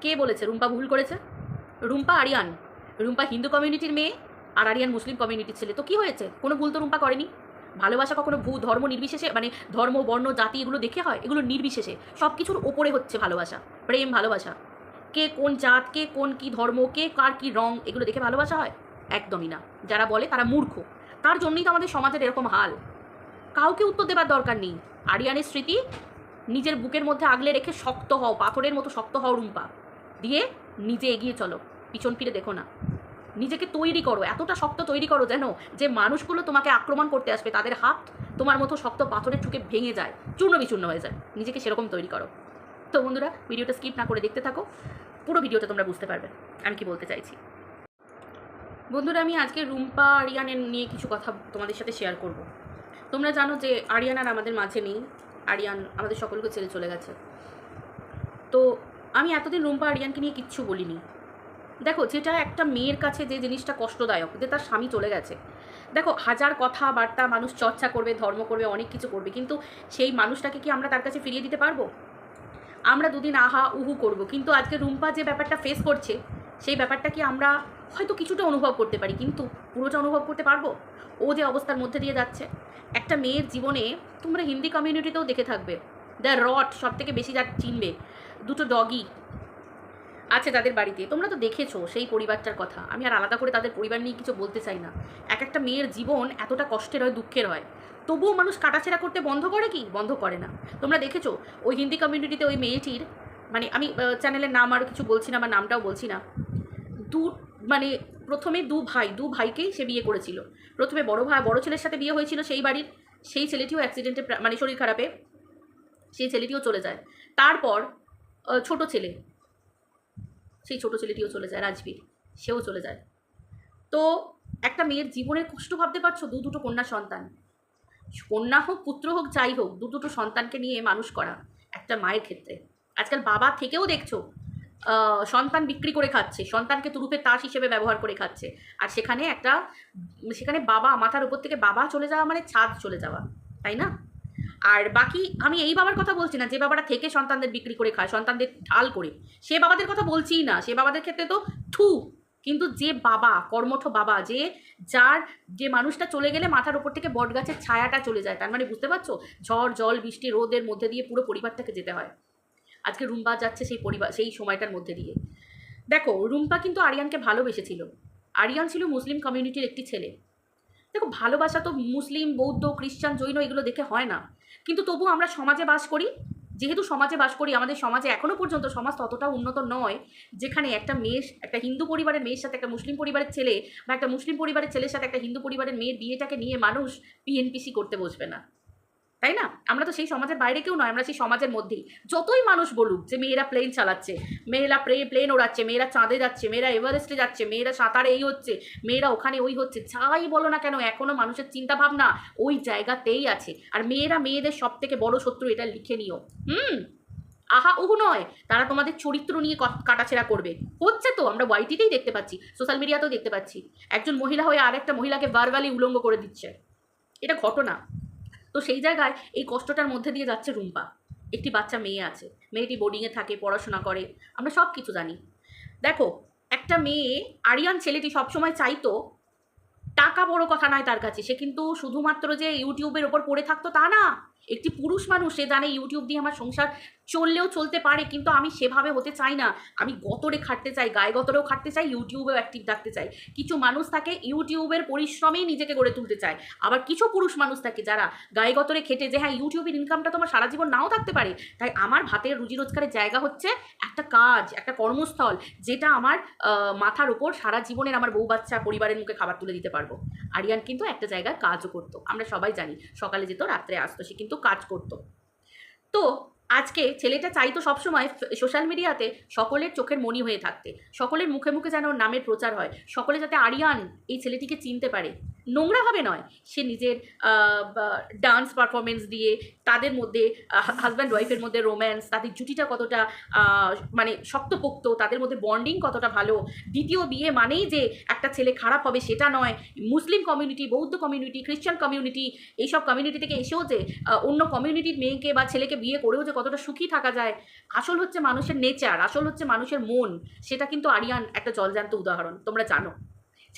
কে বলেছে? রুম্পা ভুল করেছে? রুম্পা, আরিয়ান। রুম্পা হিন্দু কমিউনিটির মেয়ে আর আরিয়ান মুসলিম কমিউনিটির ছেলে। তো কি হয়েছে? কোনো ভুল তো রুম্পা করেনি? ভালোবাসা কখনো ভূ, ধর্ম নির্বিশেষে মানে ধর্ম, বর্ণ, জাতি এগুলো দেখে হয়? এগুলো নির্বিশেষে। সব কিছুর ওপরে হচ্ছে ভালোবাসা, প্রেম, ভালোবাসা। কে কোন জাত, কে কোন কি ধর্ম, কে কার কি রং, এগুলো দেখে ভালোবাসা হয়? একদমই না। যারা বলে তারা মূর্খ। তার জন্যই তো আমাদের সমাজের এরকম হাল। কাউকে উত্তর দেবার দরকার নেই। আরিয়ানের স্মৃতি নিজের বুকের মধ্যে আগলে রেখে শক্ত হও, পাথরের মতো শক্ত হও রুম্পা। দিয়ে নিজে এগিয়ে চলো। পিছন ফিরে দেখো না। নিজেকে তৈরি করো। এতটা শক্ত তৈরি করো যেন যে মানুষগুলো তোমাকে আক্রমণ করতে আসবে, তাদের হাত তোমার মতো শক্ত পাথরের ঠুকে ভেঙে যায়, চূর্ণ বিচূর্ণ হয়ে যায়। নিজেকে সেরকম তৈরি করো। তো বন্ধুরা, ভিডিওটা স্কিপ না করে দেখতে থাকো। পুরো ভিডিওটা তোমরা বুঝতে পারবে। আমি কি বলতে চাইছি? বন্ধুরা, আমি আজকে রুম্পা, আরিয়ানের নিয়ে কিছু কথা তোমাদের সাথে শেয়ার করব। তোমরা জানো যে আরিয়ান আর আমাদের মাঝে নেই। আরিয়ান আমাদের সকলকে ছেড়ে চলে গেছে। তো আমি এতদিন রুম্পা আরিয়ানকে নিয়ে কিচ্ছু বলিনি। দেখো, যেটা একটা মেয়ের কাছে যে জিনিসটা কষ্টদায়ক, যে তার স্বামী চলে গেছে। দেখো, হাজার কথাবার্তা মানুষ চর্চা করবে, ধর্ম করবে, অনেক কিছু করবে, কিন্তু সেই মানুষটাকে কি আমরা তার কাছে ফিরিয়ে দিতে পারব? আমরা দুদিন আহা, উহু করব, কিন্তু আজকে রুম্পা যে ব্যাপারটা ফেস করছে, সেই ব্যাপারটা কি আমরা হয়তো কিছুটা অনুভব করতে পারি, কিন্তু পুরোটা অনুভব করতে পারব? ও যে অবস্থার মধ্যে দিয়ে যাচ্ছে। একটা মেয়ের জীবনে তোমরা হিন্দি কমিউনিটিতেও দেখে থাকবে দ্য রট সব থেকে বেশি যা চিনবে। দুটো ডগি আছে তাদের বাড়িতে। তোমরা তো দেখেছ সেই পরিবারটার কথা। আমি আর আলাদা করে তাদের পরিবার নিয়ে কিছু বলতে চাই না। এক একটা মেয়ের জীবন এতটা কষ্টের হয়, দুঃখের হয়। তবুও মানুষ কাটাছেড়া করতে বন্ধ করে কি? বন্ধ করে না। তোমরা দেখেছ ওই হিন্দি কমিউনিটিতে ওই মেয়েটির মানে আমি চ্যানেলের নাম আর কিছু বলছি না বা নামটাও বলছি না। দু মানে প্রথমে দু ভাই, দু ভাইকেই সে বিয়ে করেছিল। প্রথমে বড় ভাই বড় ছেলের সাথে বিয়ে হয়েছিল সেই বাড়ির, সেই ছেলেটিও অ্যাক্সিডেন্টে মানে শরীর খারাপে, সেই ছেলেটিও চলে যায়। তারপর ছোট ছেলে। সেই ছোট ছেলেটিও চলে যায়, রাজবীর। সেও চলে যায়। তো একটা মেয়ের জীবনের কষ্ট ভাবতে পারছ? দু দুটো কন্যা সন্তান। কন্যা হোক, পুত্র হোক, যাই হোক, দু দুটো সন্তানকে নিয়ে মানুষ করা একটা মায়ের ক্ষেত্রে। আজকাল বাবা থেকেও দেখছ সন্তান বিক্রি করে খাচ্ছে, সন্তানকে তুরুপের তাস হিসেবে ব্যবহার করে খাচ্ছে। আর সেখানে একটা, সেখানে বাবা মাথার উপর থেকে বাবা চলে যাওয়া মানে ছাদ চলে যাওয়া, তাই না? আর বাকি আমি এই বাবার কথা বলছি না, যে বাবারা থেকে সন্তানদের বিক্রি করে খায়, সন্তানদের ঢাল করে। সে বাবাদের কথা বলছিই না, সে বাবাদের ক্ষেত্রে তো থু। কিন্তু যে বাবা, কর্মঠ বাবা, যে যার, যে মানুষটা চলে গেলে মাথার উপর থেকে বট গাছের ছায়াটা চলে যায়, তার মানে বুঝতে পারছ? ঝড়, জল, বৃষ্টি, রোদের মধ্যে দিয়ে পুরো পরিবারটাকে যেতে হয়। আজকে রুম্পা যাচ্ছে সেই পরিবার, সেই সময়টার মধ্যে দিয়ে। দেখো, রুম্পা কিন্তু আরিয়ানকে ভালোবেসেছিল। আরিয়ান ছিল মুসলিম কমিউনিটির একটি ছেলে। দেখো, ভালোবাসা তো মুসলিম, বৌদ্ধ, খ্রিস্টান, জৈন, এগুলো দেখে হয় না। কিন্তু তবু আমরা সমাজে বাস করি। যেহেতু সমাজে বাস করি, আমাদের সমাজে এখনও পর্যন্ত সমাজ ততটা উন্নত নয়, যেখানে একটা মেয়ের, একটা হিন্দু পরিবারের মেয়ের সাথে, একটা মুসলিম পরিবারের ছেলে বা একটা মুসলিম পরিবারের ছেলের সাথে, একটা হিন্দু পরিবারের মেয়ের বিয়েটাকে নিয়ে মানুষ পিএনপিসি করতে বসবে না। তাই না? আমরা তো সেই সমাজের বাইরে কেউ নয়, আমরা সেই সমাজের মধ্যেই। যতই মানুষ বলুক যে মেয়েরা প্লেন চালাচ্ছে, মেয়েরা প্লে প্লেন ওড়াচ্ছে, মেয়েরা চাঁদে যাচ্ছে, মেয়েরা এভারেস্টে যাচ্ছে, মেয়েরা সাঁতারে এই হচ্ছে, মেয়েরা ওখানে ওই হচ্ছে, যাই বলো না কেন এখনও মানুষের চিন্তা ভাবনা ওই জায়গাতেই আছে। আর মেয়েরা মেয়েদের সব থেকে বড় শত্রু এটা লিখে নিও। হুম? আহা, ওহু নয়, তারা তোমাদের চরিত্র নিয়ে কাটাছেড়া করবে। হচ্ছে তো, আমরা ওয়াইটিতেই দেখতে পাচ্ছি সোশ্যাল মিডিয়াতেও দেখতে পাচ্ছি। একজন মহিলা হয়ে আরেকটা মহিলাকে বারবালি উলঙ্গ করে দিচ্ছে। এটা ঘটনা। তো সেই জায়গায় এই কষ্টটার মধ্যে দিয়ে যাচ্ছে রুম্পা। একটি বাচ্চা মেয়ে আছে। মেয়েটি বোর্ডিংয়ে থাকে, পড়াশোনা করে। আমরা সব কিছু জানি। দেখো, একটা মেয়ে, আরিয়ান ছেলেটি সবসময় চাইতো, টাকা বড় কথা নয় তার কাছে। সে কিন্তু শুধুমাত্র যে ইউটিউবের ওপর পড়ে থাকতো তা না। একটি পুরুষ মানুষ, সে জানে ইউটিউব দিয়ে আমার সংসার চললেও চলতে পারে, কিন্তু আমি সেভাবে হতে চাই না। আমি গতরে খাটতে চাই, গায়ে গতরেও খাটতে চাই, ইউটিউবেও অ্যাক্টিভ থাকতে চাই। কিছু মানুষ থাকে, ইউটিউবের পরিশ্রমেই নিজেকে গড়ে তুলতে চায়। আবার কিছু পুরুষ মানুষ থাকে যারা গায়ে গতরে খেটে যে হ্যাঁ ইউটিউবের ইনকামটা তোমার সারা জীবন নাও থাকতে পারে। তাই আমার ভাতের রুজি রোজগারের জায়গা হচ্ছে একটা কাজ, একটা কর্মস্থল, যেটা আমার মাথার উপর সারা জীবনের আমার বউ বাচ্চা পরিবারের মুখে খাবার তুলে দিতে পারব। আরিয়ান কিন্তু একটা জায়গায় কাজও করতো, আমরা সবাই জানি। সকালে যেত, রাত্রে আসতো, সে কিন্তু কাজ করতো। তো আজকে ছেলেটা চাইতো সবসময় সোশ্যাল মিডিয়াতে সকলের চোখের মনি হয়ে থাকতে। সকলের মুখে মুখে যেন নামের প্রচার হয়। সকলে যাতে আরিয়ান এই ছেলেটিকে চিনতে পারে। নোংরাভাবে নয়। সে নিজের ডান্স পারফরমেন্স দিয়ে তাদের মধ্যে হাজব্যান্ড ওয়াইফের মধ্যে রোম্যান্স তাদের জুটিটা কতটা মানে শক্তপোক্ত, তাদের মধ্যে বন্ডিং কতটা ভালো, দ্বিতীয় বিয়ে মানেই যে একটা ছেলে খারাপ হবে সেটা নয়। মুসলিম কমিউনিটি বৌদ্ধ কমিউনিটি খ্রিস্টান কমিউনিটি এইসব কমিউনিটি থেকে এসেও যে অন্য কমিউনিটির মেয়েকে বা ছেলেকে বিয়ে করেও যে কতটা সুখী থাকা যায়, আসল হচ্ছে মানুষের নেচার আসল হচ্ছে মানুষের মন, সেটা কিন্তু আরিয়ান একটা জলজান্ত উদাহরণ, তোমরা জানো।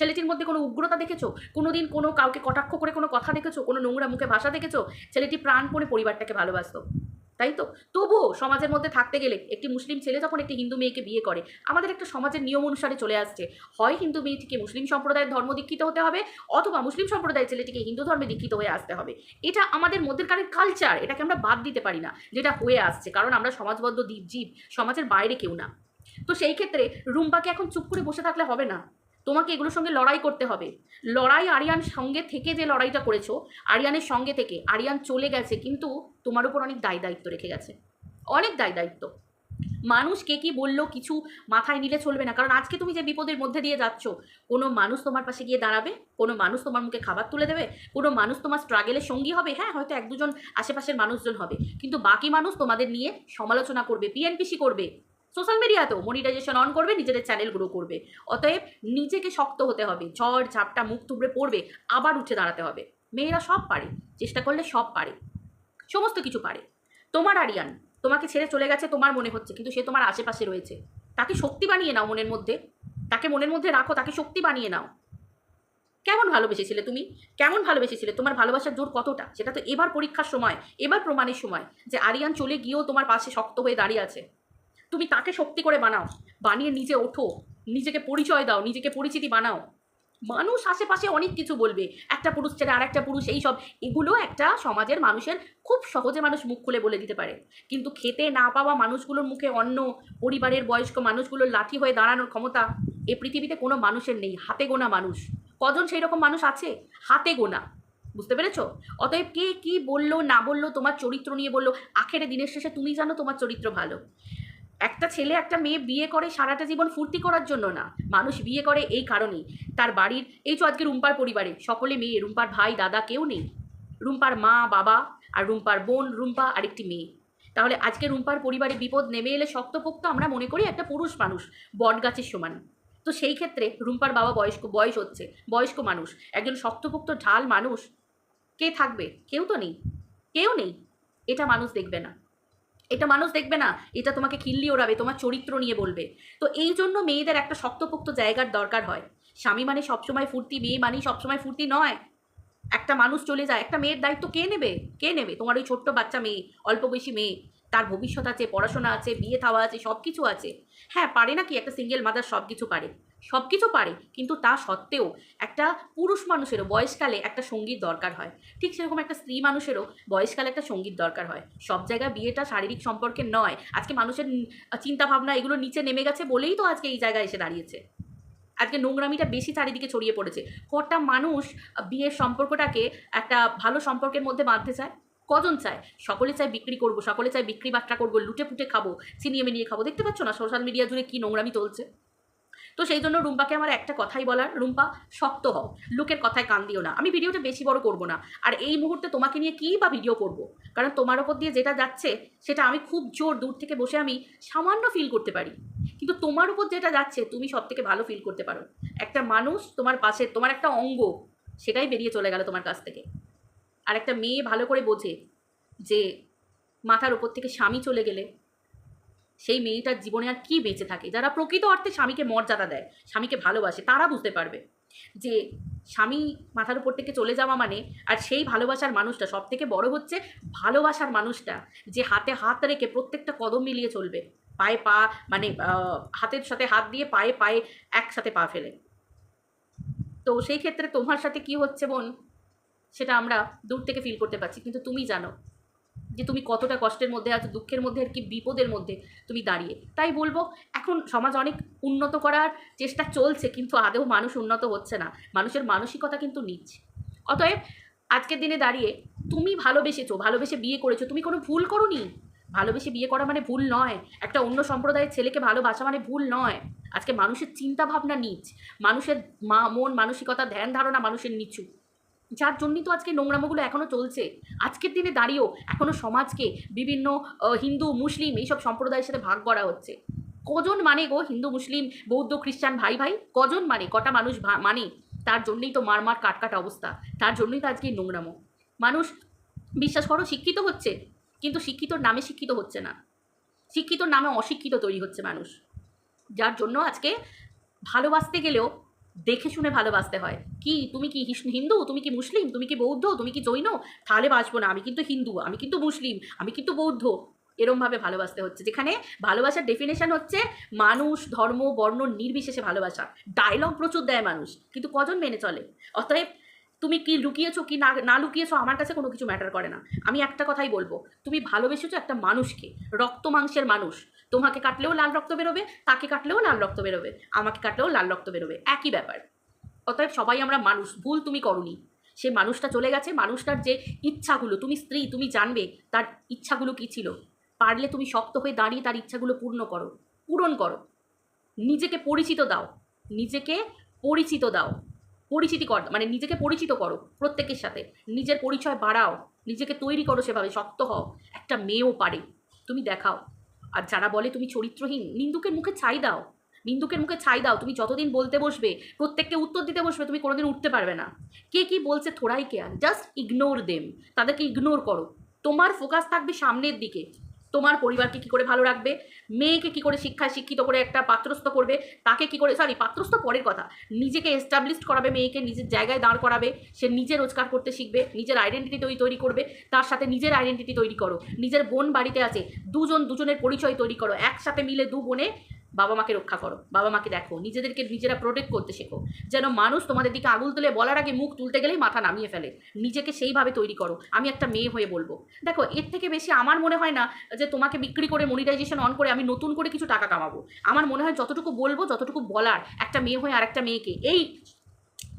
ছেলেটির মধ্যে কোনো উগ্রতা দেখেছ? কোনোদিন কোনো কাউকে কটাক্ষ করে কোনো কথা দেখেছ? কোনো নোংরা মুখে ভাষা দেখেছ? ছেলেটি প্রাণপণে পরিবারটাকে ভালোবাসতো। তাই তো? তবুও সমাজের মধ্যে থাকতে গেলে একটি মুসলিম ছেলে যখন একটি হিন্দু মেয়েকে বিয়ে করে, আমাদের একটা সমাজের নিয়ম অনুসারে চলে আসছে। হয় হিন্দু মেয়েটিকে মুসলিম সম্প্রদায়ের ধর্ম দীক্ষিত হতে হবে, অথবা মুসলিম সম্প্রদায়ের ছেলেটিকে হিন্দু ধর্মে দীক্ষিত হয়ে আসতে হবে। এটা আমাদের মধ্যেকারের কালচার এটাকে আমরা বাদ দিতে পারি না, যেটা হয়ে আসছে। কারণ আমরা সমাজবদ্ধ দ্বীপ জীব, সমাজের বাইরে কেউ না। তো সেই ক্ষেত্রে রুম্পাকে এখন চুপ করে বসে থাকলে হবে না? তোমাকে এগুলোর সঙ্গে লড়াই করতে হবে। লড়াই আরিয়ান সঙ্গে থেকে যে লড়াইটা করেছ, আরিয়ানের সঙ্গে থেকে আরিয়ান চলে গেছে কিন্তু তোমার উপর অনেক দায় দায়িত্ব রেখে গেছে। অনেক দায় দায়িত্ব। মানুষ কে কি বলল কিছু মাথায় নিলে চলবে না। কারণ আজকে তুমি যে বিপদের মধ্যে দিয়ে যাচ্ছ, কোনো মানুষ তোমার পাশে গিয়ে দাঁড়াবে? কোনো মানুষ তোমার মুখে খাবার তুলে দেবে? কোনো মানুষ তোমার স্ট্রাগেলের সঙ্গী হবে? হ্যাঁ হয়তো এক দুজন আশেপাশের মানুষজন হবে। কিন্তু বাকি মানুষ তোমাদের নিয়ে সমালোচনা করবে পিএনপিসি করবে। সোশ্যাল মিডিয়াতেও মনিটাইজেশন অন করবে, নিজেদের চ্যানেল গ্রো করবে। অতএব নিজেকে শক্ত হতে হবে, ঝড় ঝাপটা মুখ তুবড়ে পড়বে, আবার উঠে দাঁড়াতে হবে। মেয়েরা সব পারে, চেষ্টা করলে সব পারে, সমস্ত কিছু পারে। তোমার আরিয়ান, তোমাকে ছেড়ে চলে গেছে তোমার মনে হচ্ছে, কিন্তু সে তোমার আশেপাশে রয়েছে। তাকে শক্তি বানিয়ে নাও মনের মধ্যে, তাকে মনের মধ্যে রাখো, তাকে শক্তি বানিয়ে নাও। কেমন ভালোবেসেছিলে তুমি? কেমন ভালোবেসেছিলে? তোমার ভালোবাসার জোর কতটা? সেটা তো এবার পরীক্ষার সময়, এবার প্রমাণের সময় যে আরিয়ান চলে গিয়েও তোমার পাশে শক্ত হয়ে দাঁড়িয়ে আছে। তুমি তাকে শক্তি করে বানাও, বানিয়ে নিজে ওঠো, নিজেকে পরিচয় দাও, নিজেকে পরিচিতি বানাও। মানুষ আশেপাশে অনেক কিছু বলবে, একটা পুরুষ ছেড়ে আর একটা পুরুষ এইসব এগুলো একটা সমাজের মানুষের খুব সহজে মানুষ মুখ খুলে বলে দিতে পারে। কিন্তু খেতে না পাওয়া মানুষগুলোর মুখে অন্য পরিবারের বয়স্ক মানুষগুলোর লাঠি হয়ে দাঁড়ানোর ক্ষমতা, এ পৃথিবীতে কোনো মানুষের নেই, হাতে গোনা মানুষ। কজন সেই রকম মানুষ আছে? হাতে গোনা। বুঝতে পেরেছ? অতএব কে কি বলল, না বলল, তোমার চরিত্র নিয়ে বলল, আখেরে দিনের শেষে তুমি জানো তোমার চরিত্র ভালো। একটা ছেলে একটা মেয়ে বিয়ে করে সারাটা জীবন ফুর্তি করার জন্য না। মানুষ বিয়ে করে এই কারণেই। তার বাড়ির, এই তো আজকে রুম্পার পরিবারে। সকলে মেয়ে, রুম্পার ভাই, দাদা কেউ নেই। রুম্পার মা, বাবা আর রুম্পার বোন, রুম্পা আরেকটি মেয়ে। তাহলে আজকে রুম্পার পরিবারে বিপদ নেমে এলে শক্তপোক্ত আমরা মনে করি একটা পুরুষ মানুষ বট গাছের সমান। তো সেই ক্ষেত্রে রুম্পার বাবা বয়স্ক, বয়স হচ্ছে, বয়স্ক মানুষ, একজন শক্তপোক্ত, ঢাল মানুষ, কে থাকবে? কেউ তো নেই। কেউ নেই। এটা মানুষ দেখবে না। এটা মানুষ দেখবে না, এটা তোমাকে খিল্লি ওড়াবে, তোমার চরিত্র নিয়ে বলবে। তো এই জন্য মেয়েদের একটা শক্তপোক্ত জায়গার দরকার হয়। স্বামী মানে সবসময় ফুর্তি, মেয়ে মানে সবসময় ফুর্তি নয়। একটা মানুষ চলে যায়, একটা মেয়ের দায়িত্ব কে নেবে? কে নেবে? তোমার ওই ছোট্ট বাচ্চা মেয়ে, অল্প বেশি মেয়ে, তার ভবিষ্যৎ আছে, পড়াশোনা আছে, বিয়ে থাওয়া আছে সব কিছু আছে। হ্যাঁ পারে না কি একটা সিঙ্গেল মাদার সব কিছু পারে। সব কিছু পারে, কিন্তু তা সত্ত্বেও একটা পুরুষ মানুষেরও বয়সকালে একটা সংগীত দরকার হয়। ঠিক সেরকম একটা স্ত্রী মানুষেরও বয়সকালে একটা সংগীত দরকার হয়। সব জায়গায় বিয়েটা শারীরিক সম্পর্কে নয়। আজকে মানুষের চিন্তা ভাবনা এগুলো নিচে নেমে গেছে বলেই তো আজকে এই জায়গায় এসে দাঁড়িয়েছে। আজকে নোংরামিটা বেশি চারিদিকে ছড়িয়ে পড়েছে। কটা মানুষ বিয়ের সম্পর্কটাকে একটা ভালো সম্পর্কের মধ্যে বাঁধতে চায়? কজন চায়? সকলে চায় বিক্রি করব, সকলে চায় বিক্রি বাট্টা করব, লুটে পুটে খাব ছিনিয়ে মিনিয়ে খাব। দেখতে পাচ্ছ না সোশ্যাল মিডিয়া জুড়ে কী নোংরামি চলছে? তো সেই জন্য রুম্পাকে আমার একটা কথাই বলার, রুম্পা, শক্ত হও। লোকের কথায় কান দিও না। আমি ভিডিওটা বেশি বড় করব না। আর এই মুহূর্তে তোমাকে নিয়ে কী বা ভিডিও করব? কারণ তোমার ওপর দিয়ে যেটা যাচ্ছে, সেটা আমি খুব জোর দূর থেকে বসে আমি সামান্য ফিল করতে পারি। কিন্তু তোমার উপর যেটা যাচ্ছে, তুমি সব থেকে ভালো ফিল করতে পারো। একটা মানুষ তোমার পাশে, তোমার একটা অঙ্গ, সেটাই বেরিয়ে চলে গেল তোমার কাছ থেকে। আর একটা মেয়ে ভালো করে বোঝে যে মাথার ওপর থেকে স্বামী চলে গেলে সেই মেয়েটার জীবনে আর কি বেঁচে থাকে? যারা প্রকৃত অর্থে স্বামীকে মর্যাদা দেয়, স্বামীকে ভালোবাসে, তারা বুঝতে পারবে যে স্বামী মাথার উপর থেকে চলে যাওয়া মানে আর সেই ভালোবাসার মানুষটা সব থেকে বড় হচ্ছে ভালোবাসার মানুষটা যে হাতে হাত রেখে প্রত্যেকটা কদম মিলিয়ে চলবে, পায়ে পা মানে হাতের সাথে হাত দিয়ে পায়ে পায়ে একসাথে পা ফেলে। তো সেই ক্ষেত্রে তোমার সাথে কি হচ্ছে বোন? সেটা আমরা দূর থেকে ফিল করতে পারছি, কিন্তু তুমি জানো। যে তুমি কতটা কষ্টের মধ্যে আছো, দুঃখের মধ্যে আর কি বিপদের মধ্যে তুমি দাঁড়িয়ে। তাই বলব, এখন সমাজ অনেক উন্নত করার চেষ্টা চলছে, কিন্তু আদেও মানুষ উন্নত হচ্ছে না। মানুষের মানসিকতা কিন্তু নিচ। অতএব আজকের দিনে দাঁড়িয়ে তুমি ভালোবেসেছো, ভালোবেসে বিয়ে করেছ, তুমি কোনো ভুল করোনি? ভালোবেসে বিয়ে করা মানে ভুল নয়। একটা অন্য সম্প্রদায়ের ছেলেকে ভালোবাসা মানে ভুল নয়। আজকে মানুষের চিন্তা ভাবনা নিচ। মানুষের মা, মন, মানসিকতা, ধ্যান ধারণা মানুষের নিচু। যার জন্যই তো আজকে নোংরামোগুলো এখনও চলছে। আজকের দিনে দাঁড়িয়েও এখনও সমাজকে বিভিন্ন হিন্দু, মুসলিম এইসব সম্প্রদায়ের সাথে ভাগ করা হচ্ছে। কজন মানে গো হিন্দু, মুসলিম, বৌদ্ধ, খ্রিস্টান ভাই ভাই? কজন মানে? কটা মানুষ মানে? তার জন্যই তো মারমার কাটকাট অবস্থা। তার জন্যই তো আজকে নোংরামো। মানুষ, বিশ্বাস করো, শিক্ষিত হচ্ছে। কিন্তু শিক্ষিতর নামে শিক্ষিত হচ্ছে না। শিক্ষিতর নামে অশিক্ষিত তৈরি হচ্ছে মানুষ। যার জন্য আজকে ভালোবাসতে গেলেও দেখে শুনে ভালোবাসতে হয়। কি? তুমি কি হিন্দু? তুমি কি মুসলিম? তুমি কি বৌদ্ধ? তুমি কি জৈন? তাহলে বাঁচবো না। আমি কিন্তু হিন্দু, আমি কিন্তু মুসলিম, আমি কিন্তু বৌদ্ধ। এরমভাবে ভালোবাসতে হচ্ছে। যেখানে ভালোবাসার ডেফিনেশন হচ্ছে মানুষ, ধর্ম, বর্ণ নির্বিশেষে ভালোবাসা। ডায়লগ প্রচুর দেয় মানুষ, কিন্তু কজন মেনে চলে? অতএব তুমি কি লুকিয়েছো, কি না না লুকিয়েছো আমার কাছে কোনো কিছু ম্যাটার করে না। আমি একটা কথাই বলব, তুমি ভালোবেসেছো একটা মানুষকে, রক্ত মাংসের মানুষ। তোমাকে কাটলেও লাল রক্ত বেরোবে, তাকে কাটলেও লাল রক্ত বেরোবে, আমাকে কাটলেও লাল রক্ত বেরোবে। একই ব্যাপার। অতএব সবাই আমরা মানুষ, ভুল তুমি করনি। সে মানুষটা চলে গেছে, মানুষটার যে ইচ্ছাগুলো, তুমি স্ত্রী, তুমি জানবে তার ইচ্ছাগুলো কী ছিল। পারলে তুমি শক্ত হয়ে দাঁড়িয়ে তার ইচ্ছাগুলো পূর্ণ করো, পূরণ করো। নিজেকে পরিচিত দাও, নিজেকে পরিচিত দাও, পরিচিতি কর মানে নিজেকে পরিচিত করো প্রত্যেকের সাথে। নিজের পরিচয় বাড়াও, নিজেকে তৈরি করো সেভাবে, শক্ত হও। একটা মেয়েও পারে। তুমি দেখাও। আর যারা বলে তুমি চরিত্রহীন নিন্দুকের মুখে ছাই দাও। নিন্দুকের মুখে ছাই দাও, তুমি যতদিন বলতে বসবে, প্রত্যেককে উত্তর দিতে বসবে, তুমি কোনোদিন উঠতে পারবে না। কে কি বলছে থোড়াই কেয়ার? জাস্ট ইগনোর দেম তাদেরকে ইগনোর করো। তোমার ফোকাস থাকবে সামনের দিকে। তোমার পরিবারকে কি করে ভালো রাখবে? মেয়েকে কি করে শিক্ষায় শিক্ষিত করে একটা পাত্রস্থ করবে? তাকে কি করে সরি পাত্রস্থ পরের কথা, নিজেকে এস্টাবলিশ করাবে, মেয়েকে নিজের জায়গায় দাঁড় করাবে, সে নিজে রোজগার করতে শিখবে, নিজের আইডেন্টিটি তৈরি তৈরি করবে, তার সাথে নিজের আইডেন্টিটি তৈরি করো, নিজের বোন বাড়িতে আছে, দুজন, দুজনের পরিচয় তৈরি করো, একসাথে মিলে দু বোনে বাবা মাকে রক্ষা করো, বাবা মাকে দেখো, নিজেদেরকে নিজেরা প্রোটেক্ট করতে শেখো। যেন মানুষ তোমাদের দিকে আঙুল তুলে বলার আগে মুখ তুলতে গেলেই মাথা নামিয়ে ফেলে। নিজেকে সেইভাবে তৈরি করো। আমি একটা মেয়ে হয়ে বলব। দেখো, এর থেকে বেশি আমার মনে হয় না যে তোমাকে বিক্রি করে মনিটাইজেশন অন করে আমি নতুন করে কিছু টাকা কামাবো। আমার মনে হয় যতটুকু বলব, যতটুকু বলার একটা মেয়ে হয়ে আর একটা মেয়েকে, এই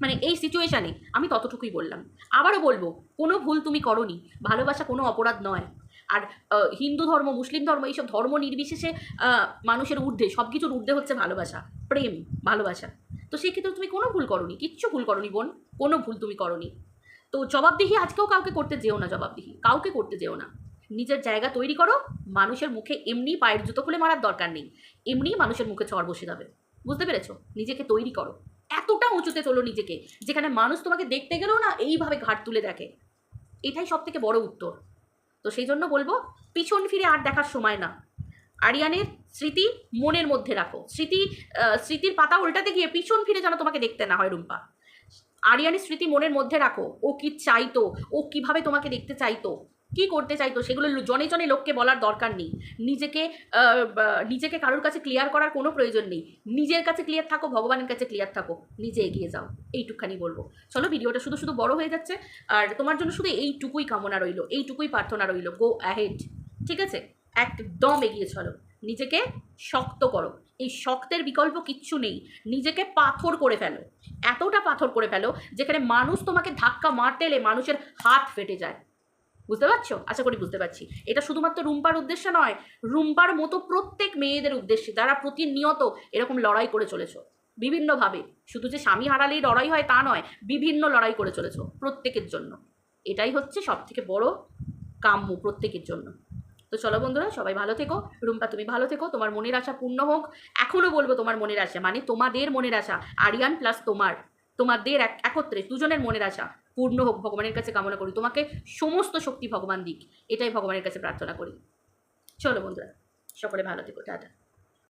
মানে এই সিচুয়েশানে আমি ততটুকুই বললাম। আবারও বলব, কোনো ভুল তুমি করনি। ভালোবাসা কোনো অপরাধ নয়। আর হিন্দু ধর্ম, মুসলিম ধর্ম, এইসব ধর্ম নির্বিশেষে মানুষের ঊর্ধ্বে সব কিছুর ঊর্ধ্বে হচ্ছে ভালোবাসা, প্রেম, ভালোবাসা। তো সেক্ষেত্রে তুমি কোনো ভুল করনি, কিচ্ছু ভুল করনি বোন, কোনো ভুল তুমি করনি। তো জবাবদিহি আজকেও কাউকে করতে যেও না জবাবদিহি, কাউকে করতে যেও না। নিজের জায়গা তৈরি করো, মানুষের মুখে এমনি পায়ের জুতো খুলে মারার দরকার নেই, এমনি মানুষের মুখে চর বসে যাবে বুঝতে পেরেছ? নিজেকে তৈরি করো। এতটা উঁচুতে চলো নিজেকে, যেখানে মানুষ তোমাকে দেখতে গেলেও না এইভাবে ঘাট তুলে দেখে। এটাই সব থেকে বড় উত্তর। তো সেই জন্য বলব, পিছন ফিরে আর দেখার সময় না। আরিয়ানের স্মৃতি মনের মধ্যে রাখো। স্মৃতি স্মৃতির পাতা উল্টাতে গিয়ে পিছন ফিরে যেন তোমাকে দেখতে না হয় রুম্পা। আরিয়ানের স্মৃতি মনের মধ্যে রাখো। ও কি চাইতো? ও কীভাবে তোমাকে দেখতে চাইতো? কি করতে চাইতো সেগুলো জনে জনে লোককে বলার দরকার নেই। নিজেকে নিজেকে কারোর কাছে ক্লিয়ার করার কোনো প্রয়োজন নেই। নিজের কাছে ক্লিয়ার থাকো, ভগবানের কাছে ক্লিয়ার থাকো। নিজে এগিয়ে যাও। এইটুকখানি বলব। চলো, ভিডিওটা শুধু শুধু বড় হয়ে যাচ্ছে। আর তোমার জন্য শুধু এইটুকুই কামনা রইল, এইটুকুই প্রার্থনা রইল। গো অ্যাহেড ঠিক আছে? একদম এগিয়ে চলো। নিজেকে শক্ত করো। এই শক্তের বিকল্প কিচ্ছু নেই। নিজেকে পাথর করে ফেলো। এতটা পাথর করে ফেলো, যেখানে মানুষ তোমাকে ধাক্কা মারতে এলে মানুষের হাত ফেটে যায়। বুঝতে পারছ? আশা করি বুঝতে পারছি। এটা শুধুমাত্র রুম্পার উদ্দেশ্যে নয়, রুম্পার মতো প্রত্যেক মেয়েদের উদ্দেশ্যে যারা প্রতিনিয়ত এরকম লড়াই করে চলেছো, বিভিন্নভাবে। শুধু যে স্বামী হারালেই লড়াই হয় তা নয়, বিভিন্ন লড়াই করে চলেছো প্রত্যেকের জন্য। এটাই হচ্ছে সব থেকে বড় কাম্য প্রত্যেকের জন্য। তো চলো বন্ধুরা, সবাই ভালো থেকো। রুম্পা, তুমি ভালো থেকো। তোমার মনের আশা পূর্ণ হোক। এখনও বলব তোমার মনের আশা মানে তোমাদের মনের আশা, আরিয়ান প্লাস তোমার, তোমাদের এক, একত্রে দুজনের মনের আশা। পূর্ণ হোক ভগবানের কাছে কামনা করি। তোমাকে সমস্ত শক্তি ভগবান দিক, এটাই ভগবানের কাছে প্রার্থনা করি। চলো বন্ধুরা, সকলে ভালো থেকো, টাটা।